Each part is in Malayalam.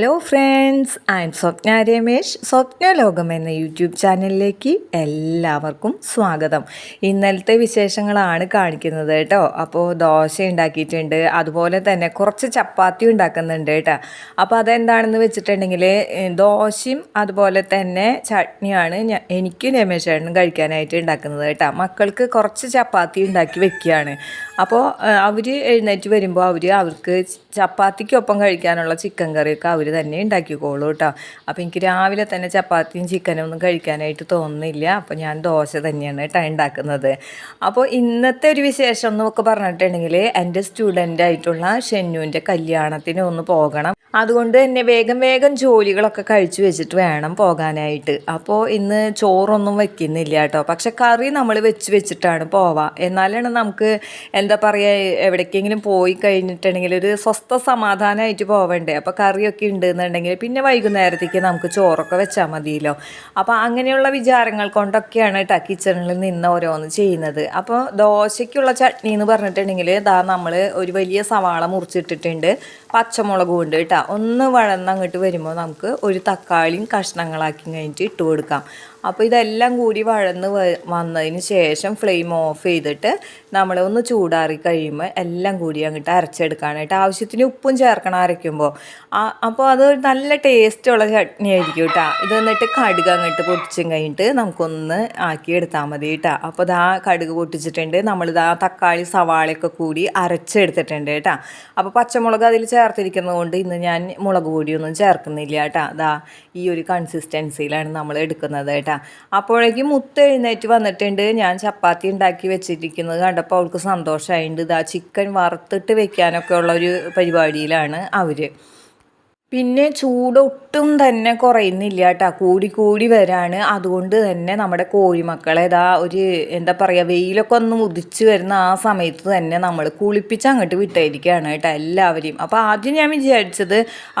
Hello friends I am Swapna Ramesh Swapna ലോകം എന്ന യൂട്യൂബ് ചാനലിലേക്ക് എല്ലാവർക്കും സ്വാഗതം. ഇന്നലത്തെ വിശേഷങ്ങളാണ് കാണിക്കുന്നത് കേട്ടോ. അപ്പോൾ ദോശ ഉണ്ടാക്കിയിട്ടുണ്ട്. അതുപോലെ തന്നെ കുറച്ച് ചപ്പാത്തി ഉണ്ടാക്കുന്നുണ്ട് കേട്ടോ. അപ്പോൾ അതെന്താണെന്ന് വെച്ചിട്ടുണ്ടെങ്കിൽ ദോശയും അതുപോലെ തന്നെ ചട്നിയാണ് ഞാൻ എനിക്ക് രമേശ് ചേട്ടനും കഴിക്കാനായിട്ട് ഉണ്ടാക്കുന്നത് കേട്ടോ. മക്കൾക്ക് കുറച്ച് ചപ്പാത്തി ഉണ്ടാക്കി വെക്കുകയാണ്. അപ്പോൾ അവർ എഴുന്നേറ്റ് വരുമ്പോൾ അവർ അവർക്ക് ചപ്പാത്തിക്കൊപ്പം കഴിക്കാനുള്ള ചിക്കൻ കറിയൊക്കെ അവർ തന്നെ ഉണ്ടാക്കിക്കോളൂ കേട്ടോ. അപ്പോൾ എനിക്ക് രാവിലെ തന്നെ ചപ്പാത്തിയും ചിക്കനും ഒന്നും കഴിക്കാനായിട്ട് തോന്നുന്നില്ല. അപ്പോൾ ഞാൻ ദോശ തന്നെയാണ് കേട്ടോ ഉണ്ടാക്കുന്നത്. അപ്പോൾ ഇന്നത്തെ ഒരു വിശേഷം എന്നൊക്കെ പറഞ്ഞിട്ടുണ്ടെങ്കിൽ എന്റെ സ്റ്റുഡന്റ് ആയിട്ടുള്ള ഷെന്നുവിന്റെ കല്യാണത്തിന് ഒന്ന് പോകണം. അതുകൊണ്ട് തന്നെ വേഗം വേഗം ജോലികളൊക്കെ കഴിച്ചു വെച്ചിട്ട് വേണം പോകാനായിട്ട്. അപ്പോൾ ഇന്ന് ചോറൊന്നും വെക്കുന്നില്ല കേട്ടോ. പക്ഷെ കറി നമ്മൾ വെച്ച് വെച്ചിട്ടാണ് പോവാ. എന്നാലാണ് നമുക്ക് എന്താ പറയുക എവിടേക്കെങ്കിലും പോയി കഴിഞ്ഞിട്ടുണ്ടെങ്കിൽ ഒരു സ്വസ്ഥ സമാധാനമായിട്ട് പോവണ്ടേ. അപ്പോൾ കറിയൊക്കെ ഉണ്ട് എന്നുണ്ടെങ്കിൽ പിന്നെ വൈകുന്നേരത്തേക്ക് നമുക്ക് ചോറൊക്കെ വെച്ചാൽ മതിയല്ലോ. അപ്പോൾ അങ്ങനെയുള്ള വിചാരങ്ങൾ കൊണ്ടൊക്കെയാണ് കേട്ടോ കിച്ചണിൽ നിന്ന് ഓരോന്ന് ചെയ്യുന്നത്. അപ്പോൾ ദോശയ്ക്കുള്ള ചട്നി എന്ന് പറഞ്ഞിട്ടുണ്ടെങ്കിൽ ദാ നമ്മൾ ഒരു വലിയ സവാള മുറിച്ചിട്ടിട്ടുണ്ട്. പച്ചമുളകും ഉണ്ട് കേട്ടോ ഒന്ന് വഴന്നങ്ങോട്ട് വരുമ്പോൾ നമുക്ക് ഒരു തക്കാളിയും കഷ്ണങ്ങളാക്കി കഴിഞ്ഞിട്ട് ഇട്ട് കൊടുക്കാം. അപ്പോൾ ഇതെല്ലാം കൂടി വഴന്ന് വന്നതിന് ശേഷം ഫ്ലെയിം ഓഫ് ചെയ്തിട്ട് നമ്മൾ ഒന്ന് ചൂടാറി കഴിയുമ്പോൾ എല്ലാം കൂടി അങ്ങോട്ട് അരച്ചെടുക്കാനായിട്ട് ആവശ്യത്തിന് ഉപ്പും ചേർക്കണം അരയ്ക്കുമ്പോൾ അപ്പോൾ അത് നല്ല ടേസ്റ്റുള്ള ചട്നി ആയിരിക്കും കേട്ടോ ഇത് എന്നിട്ട് കടുക് അങ്ങോട്ട് പൊട്ടിച്ചും കഴിഞ്ഞിട്ട് നമുക്കൊന്ന് ആക്കി എടുത്താൽ മതി കേട്ടോ അപ്പോൾ ഇതാ കടുക് പൊട്ടിച്ചിട്ടുണ്ട്. നമ്മളിതാ തക്കാളി സവാളയൊക്കെ കൂടി അരച്ചെടുത്തിട്ടുണ്ട് കേട്ടോ അപ്പോൾ പച്ചമുളക് അതിൽ ചേർത്തിരിക്കുന്നത് കൊണ്ട് ഇന്ന് ഞാൻ മുളക് പൊടിയൊന്നും ചേർക്കുന്നില്ല കേട്ടോ. അതാ ഈ ഒരു കൺസിസ്റ്റൻസിയിലാണ് നമ്മൾ എടുക്കുന്നത് കേട്ടോ. അപ്പോഴേക്കും മുത്ത് എഴുന്നേറ്റ് വന്നിട്ടുണ്ട്. ഞാൻ ചപ്പാത്തി ഉണ്ടാക്കി വെച്ചിരിക്കുന്നത് കണ്ടപ്പോൾ അവൾക്ക് സന്തോഷമായിട്ടുണ്ട് ഇതാ ചിക്കൻ വറുത്തിട്ട് വെക്കാനൊക്കെ ഉള്ള ഒരു പരിപാടിയിലാണ് അവർ പിന്നെ ചൂട് ഒട്ടും തന്നെ കുറയുന്നില്ല കേട്ടോ കൂടി കൂടി വരാണ്. അതുകൊണ്ട് തന്നെ നമ്മുടെ കോഴിമക്കളെ ഇതാ ഒരു എന്താ പറയുക വെയിലൊക്കെ ഒന്ന് ഉദിച്ച് വരുന്ന ആ സമയത്ത് തന്നെ നമ്മൾ കുളിപ്പിച്ച് അങ്ങോട്ട് വിട്ടായിരിക്കുകയാണ് കേട്ടോ എല്ലാവരെയും. അപ്പോൾ ആദ്യം ഞാൻ വിചാരിച്ചത്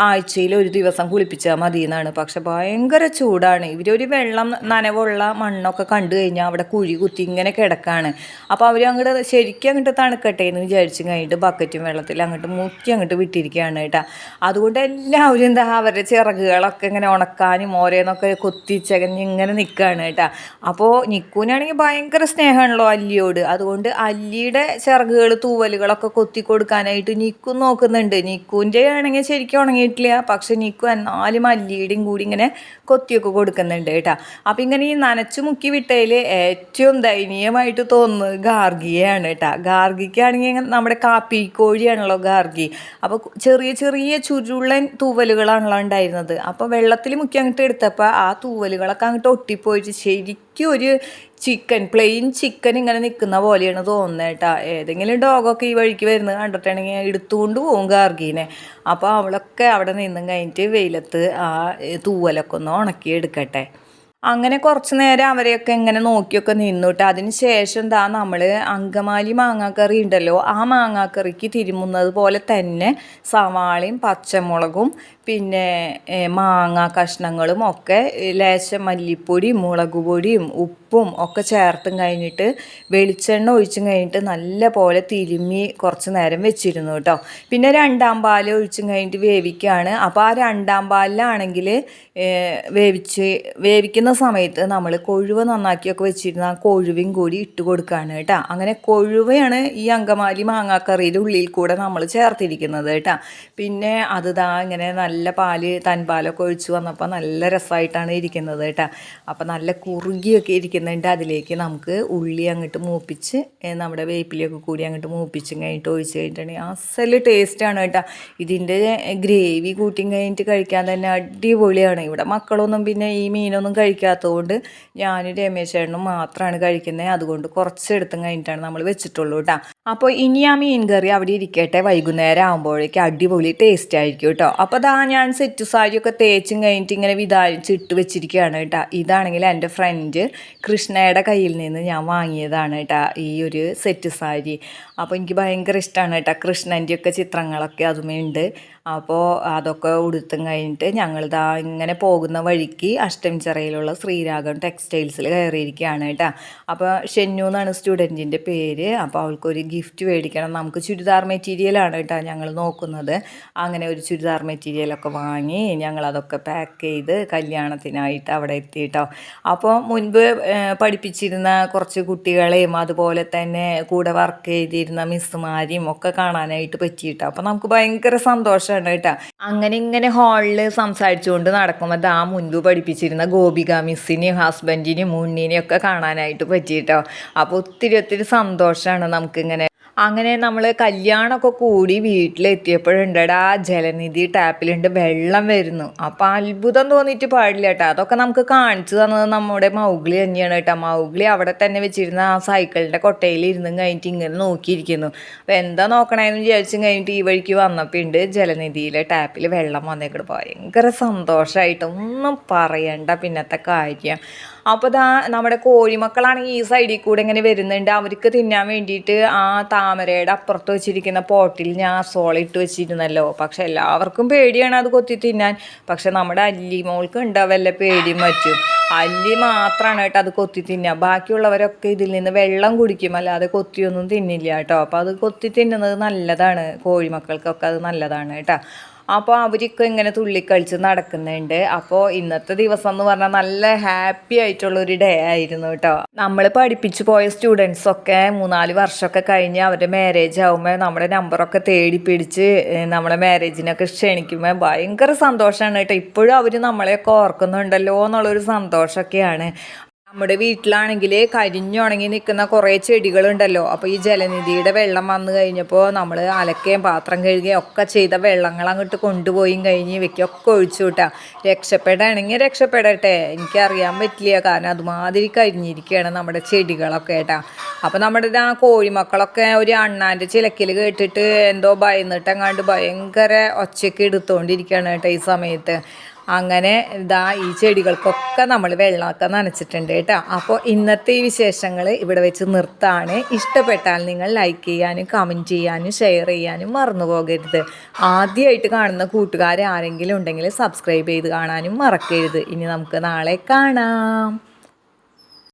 ആഴ്ചയിൽ ഒരു ദിവസം കുളിപ്പിച്ചാൽ മതി എന്നാണ് പക്ഷെ ഭയങ്കര ചൂടാണ്. ഇവരൊരു വെള്ളം നനവുള്ള മണ്ണൊക്കെ കണ്ടു കഴിഞ്ഞാൽ അവിടെ കുഴി കുത്തി ഇങ്ങനെ കിടക്കാണ്. അപ്പോൾ അവർ അങ്ങോട്ട് ശരിക്കും അങ്ങോട്ട് തണുക്കട്ടെ എന്ന് വിചാരിച്ചു കഴിഞ്ഞിട്ട് ബക്കറ്റും വെള്ളത്തിൽ അങ്ങോട്ട് മുക്കി അങ്ങോട്ട് വിട്ടിരിക്കുകയാണ് കേട്ടോ. അതുകൊണ്ട് എന്താ അവരുടെ ചിറകുകളൊക്കെ ഇങ്ങനെ ഉണക്കാനും ഓരോന്നൊക്കെ കൊത്തിച്ചകഞ്ഞ് ഇങ്ങനെ നിൽക്കുകയാണ് കേട്ടോ. അപ്പോൾ നിക്കൂനാണെങ്കിൽ ഭയങ്കര സ്നേഹമാണല്ലോ അല്ലിയോട്. അതുകൊണ്ട് അല്ലിയുടെ ചിറകുകൾ തൂവലുകളൊക്കെ കൊത്തി കൊടുക്കാനായിട്ട് നിക്കു നോക്കുന്നുണ്ട്. നിക്കൂന്റെ ആണെങ്കിൽ ശരിക്കും ഉണങ്ങിയിട്ടില്ല. പക്ഷെ നിക്കു എന്നാലും അല്ലിയുടെയും കൂടി ഇങ്ങനെ കൊത്തിയൊക്കെ കൊടുക്കുന്നുണ്ട് കേട്ടോ. അപ്പം ഇങ്ങനെ ഈ നനച്ചു മുക്കി വിട്ടതിൽ ഏറ്റവും ദയനീയമായിട്ട് തോന്നുന്നത് ഗാർഗിയാണ് കേട്ടോ. ഗാർഗിക്കാണെങ്കിൽ നമ്മുടെ കാപ്പി കോഴിയാണല്ലോ ഗാർഗി. അപ്പോൾ ചെറിയ ചെറിയ ചുരുളൻ തൂവലുകളാണല്ലോ ഉണ്ടായിരുന്നത്. അപ്പോൾ വെള്ളത്തിൽ മുക്കി അങ്ങോട്ട് എടുത്തപ്പോൾ ആ തൂവലുകളൊക്കെ അങ്ങോട്ട് ഒട്ടിപ്പോയിട്ട് ശരിക്കും ഒരു ചിക്കൻ പ്ലെയിൻ ചിക്കൻ ഇങ്ങനെ നിൽക്കുന്ന പോലെയാണ് തോന്നുന്നത് കേട്ടോ. ഏതെങ്കിലും ഡോഗൊക്കെ ഈ വഴിക്ക് വരുന്നത് കണ്ടിട്ടുണ്ടെങ്കിൽ എടുത്തുകൊണ്ട് പോകും ഗാർഗീനെ. അപ്പോൾ അവളൊക്കെ അവിടെ നിന്നും കഴിഞ്ഞിട്ട് വെയിലത്ത് ആ തൂവലൊക്കെ ഒന്ന് ഉണക്കി എടുക്കട്ടെ അങ്ങനെ കുറച്ച് നേരം അവരെയൊക്കെ ഇങ്ങനെ നോക്കിയൊക്കെ നിന്നുട്ട്. അതിന് ശേഷം ദാ നമ്മൾ അങ്കമാലി മാങ്ങാക്കറി ഉണ്ടല്ലോ ആ മാങ്ങാക്കറിക്ക് തിരുമുന്നത് പോലെ തന്നെ സവാളയും പച്ചമുളകും പിന്നെ മാങ്ങ കഷ്ണങ്ങളും ഒക്കെ ലേശം മല്ലിപ്പൊടിയും മുളക് പൊടിയും ഉപ്പും ഒക്കെ ചേർത്തും കഴിഞ്ഞിട്ട് വെളിച്ചെണ്ണ ഒഴിച്ചും കഴിഞ്ഞിട്ട് നല്ല പോലെ തിരുമ്മി കുറച്ച് നേരം വെച്ചിരുന്നു കേട്ടോ പിന്നെ രണ്ടാം പാൽ ഒഴിച്ചും കഴിഞ്ഞിട്ട് വേവിക്കുകയാണ് അപ്പോൾ ആ രണ്ടാം പാലിലാണെങ്കിൽ വേവിച്ച് വേവിക്കുന്ന സമയത്ത് നമ്മൾ കൊഴുവ നന്നാക്കിയൊക്കെ വെച്ചിരുന്ന ആ കൊഴുവയും കൂടി ഇട്ട് കൊടുക്കുകയാണ് കേട്ടോ. അങ്ങനെ കൊഴുവയാണ് ഈ അങ്കമാലി മാങ്ങാക്കറിയുടെ ഉള്ളിൽ കൂടെ നമ്മൾ ചേർത്തിരിക്കുന്നത് കേട്ടോ. പിന്നെ അത് ദാ ഇങ്ങനെ നല്ല പാൽ തൻപാലൊക്കെ ഒഴിച്ച് വന്നപ്പോൾ നല്ല രസമായിട്ടാണ് ഇരിക്കുന്നത് കേട്ടോ. അപ്പോൾ നല്ല കുറുകിയൊക്കെ ഇരിക്കുന്നുണ്ട് അതിലേക്ക് നമുക്ക് ഉള്ളി അങ്ങോട്ട് മൂപ്പിച്ച് നമ്മുടെ വേപ്പിലൊക്കെ കൂടി അങ്ങോട്ട് മൂപ്പിച്ചും കഴിഞ്ഞിട്ട് ഒഴിച്ച് കഴിഞ്ഞിട്ടുണ്ടെങ്കിൽ അസൽ ടേസ്റ്റാണ് കേട്ടോ. ഇതിന്റെ ഗ്രേവി കൂട്ടിയും കഴിഞ്ഞിട്ട് കഴിക്കാൻ തന്നെ അടിപൊളിയാണ്. ഇവിടെ മക്കളൊന്നും പിന്നെ ഈ മീനൊന്നും കഴിക്കാത്തതുകൊണ്ട് ഞാനും രമേശേട്ടനും മാത്രമാണ് കഴിക്കുന്നത് അതുകൊണ്ട് കുറച്ച് കുറച്ചെടുത്തും കഴിഞ്ഞിട്ടാണ് നമ്മൾ വെച്ചിട്ടുള്ളൂ കേട്ടോ അപ്പോൾ ഇനി ആ മീൻ കറി അവിടെ ഇരിക്കട്ടെ. വൈകുന്നേരം ആകുമ്പോഴേക്കും അടിപൊളി ടേസ്റ്റ് ആയിരിക്കും കേട്ടോ അപ്പോൾ ദാ ഞാൻ സെറ്റ് സാരിയൊക്കെ തേച്ചും കഴിഞ്ഞിട്ട് ഇങ്ങനെ വിതാരിച്ചിട്ട് വെച്ചിരിക്കുകയാണ് കേട്ടോ ഇതാണെങ്കിൽ എന്റെ ഫ്രണ്ട് കൃഷ്ണയുടെ കയ്യിൽ നിന്ന് ഞാൻ വാങ്ങിയതാണ് കേട്ടോ ഈ ഒരു സെറ്റ് സാരി. അപ്പോൾ എനിക്ക് ഭയങ്കര ഇഷ്ടമാണ് കേട്ടോ കൃഷ്ണന്റെയൊക്കെ ചിത്രങ്ങളൊക്കെ അതുമേ ഉണ്ട്. അപ്പോൾ അതൊക്കെ ഉടുത്തും കഴിഞ്ഞിട്ട് ഞങ്ങളിതാ ഇങ്ങനെ പോകുന്ന വഴിക്ക് അഷ്ടമിച്ചിറയിലുള്ള ശ്രീരാഗം ടെക്സ്റ്റൈൽസിൽ കയറിയിരിക്കുകയാണ് കേട്ടോ അപ്പോൾ ഷെന്നു എന്നാണ് സ്റ്റുഡന്റിന്റെ പേര്. അപ്പോൾ അവൾക്കൊരു ഗിഫ്റ്റ് മേടിക്കണം. നമുക്ക് ചുരിദാർ മെറ്റീരിയലാണ് കേട്ടോ ഞങ്ങൾ നോക്കുന്നത്. അങ്ങനെ ഒരു ചുരിദാർ മെറ്റീരിയലൊക്കെ വാങ്ങി ഞങ്ങളതൊക്കെ പാക്ക് ചെയ്ത് കല്യാണത്തിനായിട്ട് അവിടെ എത്തി കേട്ടോ. അപ്പോൾ മുൻപ് പഠിപ്പിച്ചിരുന്ന കുറച്ച് കുട്ടികളെയും അതുപോലെ തന്നെ കൂടെ വർക്ക് ചെയ്തിരുന്ന മിസ്സുമാരെയും ഒക്കെ കാണാനായിട്ട് പറ്റിയിട്ടോ അപ്പോൾ നമുക്ക് ഭയങ്കര സന്തോഷമാണ് കേട്ടോ. അങ്ങനെ ഇങ്ങനെ ഹാളിൽ സംസാരിച്ചുകൊണ്ട് നടക്കുമ്പോൾ ആ മുൻപ് പഠിപ്പിച്ചിരുന്ന ഗോപിക മിസ്സിനെയും ഹസ്ബൻഡിനെയും മുന്നിനെയും ഒക്കെ കാണാനായിട്ട് പറ്റിയിട്ടോ അപ്പോൾ ഒത്തിരി ഒത്തിരി സന്തോഷമാണ് നമുക്കിങ്ങനെ അങ്ങനെ നമ്മൾ കല്യാണമൊക്കെ കൂടി വീട്ടിലെത്തിയപ്പോഴുണ്ടടാ ജലനിധി ടാപ്പിലുണ്ട് വെള്ളം വരുന്നു. അപ്പം അത്ഭുതം തോന്നിയിട്ട് പാടില്ല കേട്ടോ. അതൊക്കെ നമുക്ക് കാണിച്ചു തന്നത് നമ്മുടെ മൗഗ്ലി തന്നെയാണ് കേട്ടോ. മൗഗ്ലി അവിടെ തന്നെ വെച്ചിരുന്ന ആ സൈക്കിളിന്റെ കൊട്ടയിൽ ഇരുന്നും കഴിഞ്ഞിട്ട് ഇങ്ങനെ നോക്കിയിരിക്കുന്നു. അപ്പം എന്താ നോക്കണേന്ന് വിചാരിച്ചും കഴിഞ്ഞിട്ട് ഈ വഴിക്ക് വന്നപ്പോൾ ഉണ്ട് ജലനിധിയിലെ ടാപ്പിൽ വെള്ളം വന്നേക്കിട്ട് ഭയങ്കര സന്തോഷമായിട്ട് ഒന്നും പറയണ്ട പിന്നത്തെ കാര്യം. അപ്പോൾ ദാ നമ്മുടെ കോഴിമക്കളാണെങ്കിൽ ഈ സൈഡിൽ കൂടെ ഇങ്ങനെ വരുന്നുണ്ട്. അവർക്ക് തിന്നാൻ വേണ്ടിയിട്ട് ആ താമരയുടെ അപ്പുറത്ത് വെച്ചിരിക്കുന്ന പോട്ടിൽ ഞാൻ സോളിട്ട് വെച്ചിരുന്നല്ലോ. പക്ഷെ എല്ലാവർക്കും പേടിയാണ് അത് കൊത്തി തിന്നാൻ. പക്ഷെ നമ്മുടെ അല്ലി മോൾക്ക് ഉണ്ടാവല്ല പേടിയും പറ്റും അല്ലി മാത്രമാണ് കേട്ടോ അത് കൊത്തി തിന്നുക ബാക്കിയുള്ളവരൊക്കെ ഇതിൽ നിന്ന് വെള്ളം കുടിക്കും. അല്ലാതെ കൊത്തിയൊന്നും തിന്നില്ല കേട്ടോ. അപ്പോൾ അത് കൊത്തി തിന്നുന്നത് നല്ലതാണ്. കോഴിമക്കൾക്കൊക്കെ അത് നല്ലതാണ് കേട്ടോ. അപ്പോൾ അവർക്ക് ഇങ്ങനെ തുള്ളിക്കളിച്ച് നടക്കുന്നുണ്ട്. അപ്പോൾ ഇന്നത്തെ ദിവസം എന്ന് പറഞ്ഞാൽ നല്ല ഹാപ്പി ആയിട്ടുള്ള ഒരു ഡേ ആയിരുന്നു കേട്ടോ നമ്മൾ പഠിപ്പിച്ചു പോയ സ്റ്റുഡൻസൊക്കെ മൂന്നാൽ വർഷമൊക്കെ കഴിഞ്ഞ് അവരുടെ മാരേജ് ആകുമ്പോൾ നമ്മുടെ നമ്പറൊക്കെ തേടി പിടിച്ച് നമ്മളെ മാരേജിനൊക്കെ ക്ഷണിക്കുമ്പോൾ ഭയങ്കര സന്തോഷമാണ് കേട്ടോ ഇപ്പോഴും അവർ നമ്മളെയൊക്കെ ഓർക്കുന്നുണ്ടല്ലോ എന്നുള്ളൊരു സന്തോഷമൊക്കെയാണ് നമ്മുടെ വീട്ടിലാണെങ്കിൽ കരിഞ്ഞുണങ്ങി നിൽക്കുന്ന കുറേ ചെടികളുണ്ടല്ലോ. അപ്പോൾ ഈ ജലനിധിയുടെ വെള്ളം വന്നു കഴിഞ്ഞപ്പോൾ നമ്മൾ അലക്കുകയും പാത്രം കഴുകുകയും ഒക്കെ ചെയ്ത വെള്ളങ്ങൾ അങ്ങോട്ട് കൊണ്ടുപോയും കഴിഞ്ഞ് ഇവയ്ക്കൊക്കെ ഒഴിച്ചു വിട്ടാ. രക്ഷപ്പെടാണെങ്കിൽ രക്ഷപ്പെടട്ടെ. എനിക്കറിയാൻ പറ്റില്ല. കാരണം അതുമാതിരി കരിഞ്ഞിരിക്കുകയാണ് നമ്മുടെ ചെടികളൊക്കെ കേട്ടാ. അപ്പോൾ നമ്മുടെ ആ കോഴിമക്കളൊക്കെ ഒരു അണ്ണാന്റെ ചിലക്കിൽ കേട്ടിട്ട് എന്തോ ഭയന്നിട്ടെങ്ങാണ്ട് ഭയങ്കര ഒച്ചയ്ക്ക് എടുത്തുകൊണ്ടിരിക്കുകയാണ് കേട്ടോ ഈ സമയത്ത്. അങ്ങനെ ഇതാ ഈ ചെടികൾക്കൊക്കെ നമ്മൾ വെള്ളമൊക്കെ നനച്ചിട്ടുണ്ട് കേട്ടോ. അപ്പോൾ ഇന്നത്തെ ഈ വിശേഷങ്ങൾ ഇവിടെ വെച്ച് നിർത്താണ്. ഇഷ്ടപ്പെട്ടാൽ നിങ്ങൾ ലൈക്ക് ചെയ്യാനും കമന്റ് ചെയ്യാനും ഷെയർ ചെയ്യാനും മറന്നു പോകരുത്. ആദ്യമായിട്ട് കാണുന്ന കൂട്ടുകാർ ആരെങ്കിലും ഉണ്ടെങ്കിൽ സബ്സ്ക്രൈബ് ചെയ്ത് കാണാനും മറക്കരുത്. ഇനി നമുക്ക് നാളെ കാണാം.